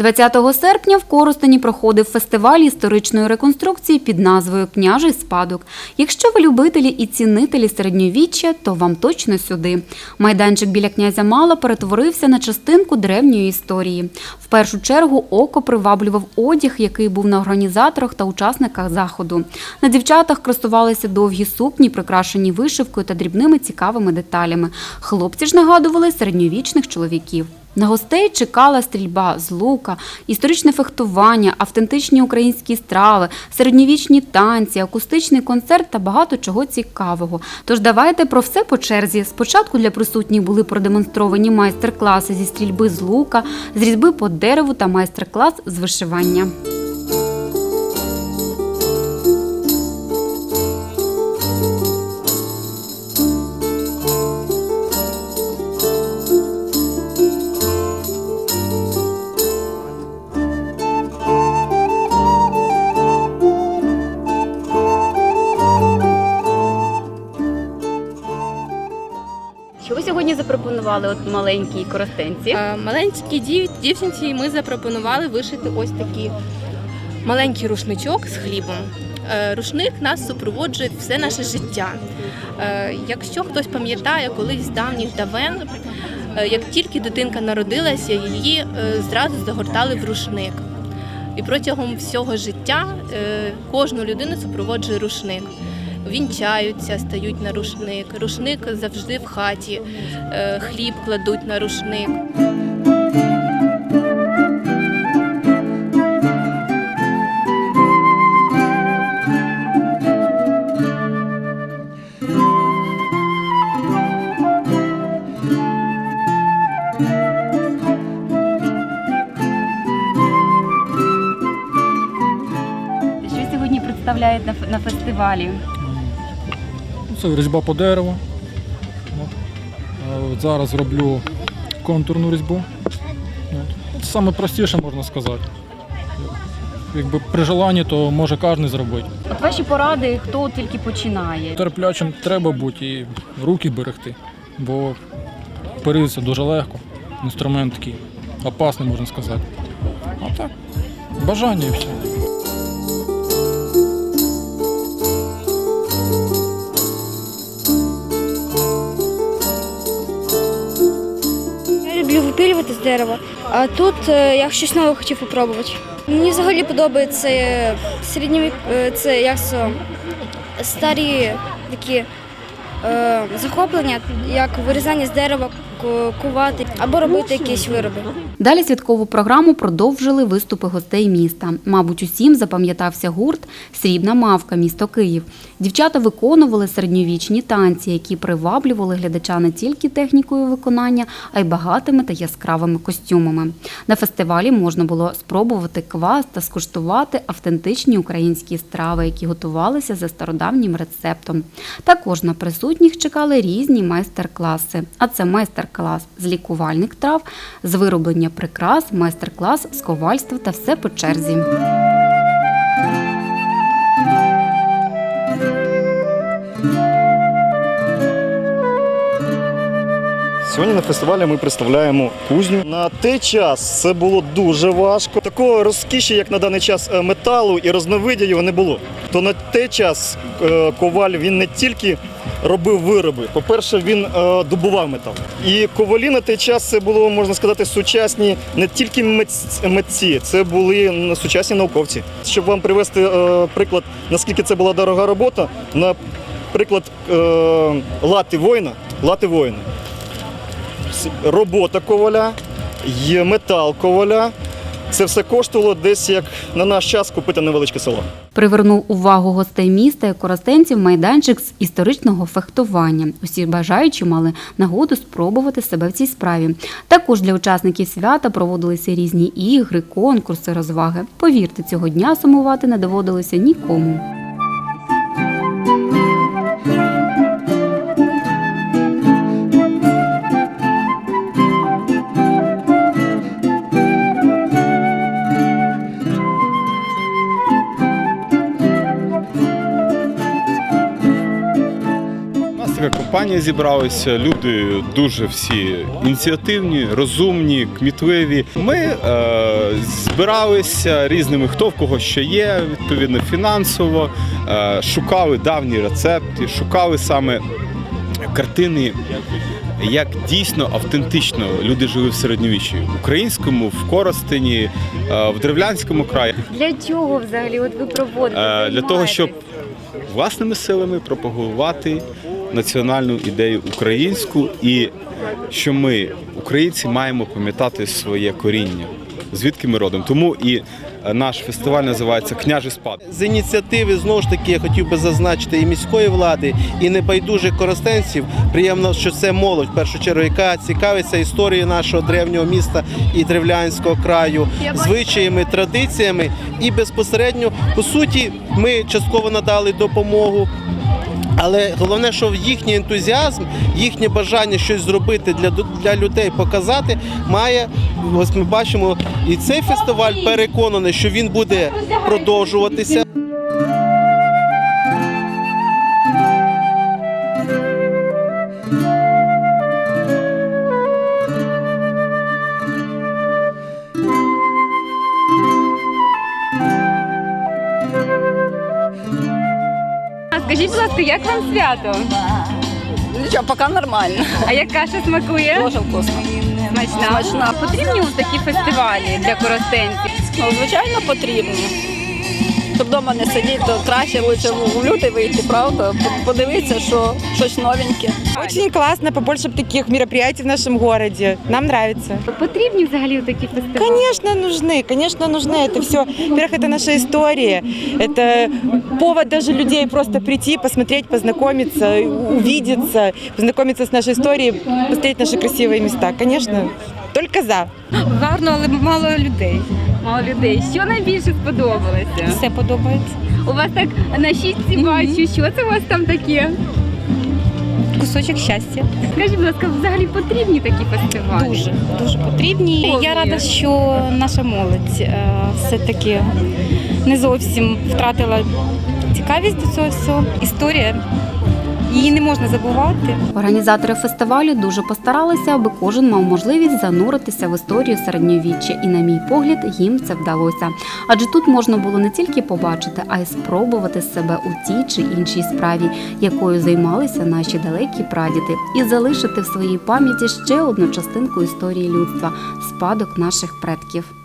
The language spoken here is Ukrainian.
20 серпня в Коростені проходив фестиваль історичної реконструкції під назвою Княжий спадок. Якщо ви любителі і цінителі середньовіччя, то вам точно сюди. Майданчик біля князя Мала перетворився на частинку древньої історії. В першу чергу око приваблював одяг, який був на організаторах та учасниках заходу. На дівчатах красувалися довгі сукні, прикрашені вишивкою та дрібними цікавими деталями. Хлопці ж нагадували середньовічних чоловіків. На гостей чекала стрільба з лука, історичне фехтування, автентичні українські страви, середньовічні танці, акустичний концерт та багато чого цікавого. Тож давайте про все по черзі. Спочатку для присутніх були продемонстровані майстер-класи зі стрільби з лука, з різьби по дереву та майстер-клас з вишивання. Запропонували от маленькій коростенці? Е, Маленькій дів- дівчинці ми запропонували вишити ось такий маленький рушничок з хлібом. Е, Рушник нас супроводжує все наше життя. Е, Якщо хтось пам'ятає, колись з давніх давен, як тільки дитинка народилася, її зразу загортали в рушник. І протягом всього життя кожну людину супроводжує рушник. Вінчаються, стають на рушник. Рушник завжди в хаті, е, хліб кладуть на рушник. Представляють на фестивалі? Це різьба по дереву. От. Зараз роблю контурну різьбу. От. Це саме простіше можна сказати. Якби при желанні, то може кожен зробити. От ваші поради, хто тільки починає. Терплячим треба бути і руки берегти, бо периться дуже легко. Інструмент такий опасний, можна сказати. А так, бажання і все. Люблю випилювати з дерева, а тут е, я щось нове хотів спробувати. Мені взагалі подобається середні е, це як старі такі е, захоплення, як вирізання з дерева, кувати або робити якісь вироби. Далі святкову програму продовжили виступи гостей міста. Мабуть, усім запам'ятався гурт Срібна мавка, місто Київ. Дівчата виконували середньовічні танці, які приваблювали глядача не тільки технікою виконання, а й багатими та яскравими костюмами. На фестивалі можна було спробувати квас та скуштувати автентичні українські страви, які готувалися за стародавнім рецептом. Також на присутніх чекали різні майстер-класи. А це майстер-клас з лікувальних трав, з вироблення прикрас, майстер-клас з ковальства та все по черзі. Сьогодні на фестивалі ми представляємо кузню. На той час це було дуже важко. Такого розкіші, як на даний час е, металу і різновидів його не було. То на той час е, коваль він не тільки робив вироби. По-перше, він е, добував метал. І ковалі на той час це було, можна сказати, сучасні не тільки митці, це були сучасні науковці. Щоб вам привести приклад, наскільки це була дорога робота, наприклад, лати воїна, лати воїна робота коваля, є метал коваля. Це все коштувало десь як на наш час купити невеличке село. Привернув увагу гостей міста і коростенців майданчик з історичного фехтування. Усі бажаючі мали нагоду спробувати себе в цій справі. Також для учасників свята проводилися різні ігри, конкурси, розваги. Повірте, цього дня сумувати не доводилося нікому. У компанія зібралася. Люди дуже всі ініціативні, розумні, кмітливі. Ми е, збиралися різними, хто в кого що є, відповідно фінансово, е, шукали давні рецепти, шукали саме картини. Як дійсно автентично люди жили в середньовіччі в українському, в Коростені, е, в Древлянському краї. Для чого взагалі от ви проводите? Е, для того, щоб власними силами пропагувати національну ідею українську і що ми, українці, маємо пам'ятати своє коріння, звідки ми родом. Тому і е, наш фестиваль називається Княжий спад. З ініціативи знову ж таки я хотів би зазначити і міської влади, і небайдужих коростенців. Приємно, що це молодь в першу чергу, яка цікавиться історією нашого древнього міста і древлянського краю, звичаями, традиціями. І безпосередньо, по суті, ми частково надали допомогу. Але головне, що їхній ентузіазм, їхнє бажання щось зробити для, для людей, показати, має. Ось ми бачимо, і цей фестиваль переконаний, що він буде продовжуватися. А скажіть, будь ласка, як вам свято? Нічого, поки нормально. А як каша смакує? Дуже вкусно. Смачна. Смачна. Потрібні ось такі фестивалі для коростенців. Ну, звичайно, потрібні Щоб вдома не сидіти, то краще лучше в люди вийти, правда? Подивитися, що щось новеньке. Очень классно, побольше бы таких мероприятий в нашем городе. Нам нравится. Потрібні взагалі такі фестивалі? Конечно, нужны, конечно, нужны. Это все, во-первых, это наша история. Это повод даже людей просто прийти, посмотреть, познакомиться, увидеться, познакомиться с нашей историей, посмотреть наши красивые места. Конечно, только за. Гарно, але мало людей. Мало людей. Що найбільше сподобалося? Все подобається. У вас так на шістці бачу. Що це у вас там таке? Кусочок щастя. Скажіть, будь ласка, взагалі потрібні такі фестивалі? Дуже, дуже потрібні. Я рада, що наша молодь е, все-таки не зовсім втратила цікавість до цього всього. Історія. Її не можна забувати. Організатори фестивалю дуже постаралися, аби кожен мав можливість зануритися в історію середньовіччя, і, на мій погляд, їм це вдалося. Адже тут можна було не тільки побачити, а й спробувати себе у тій чи іншій справі, якою займалися наші далекі прадіди, і залишити в своїй пам'яті ще одну частинку історії людства спадок наших предків.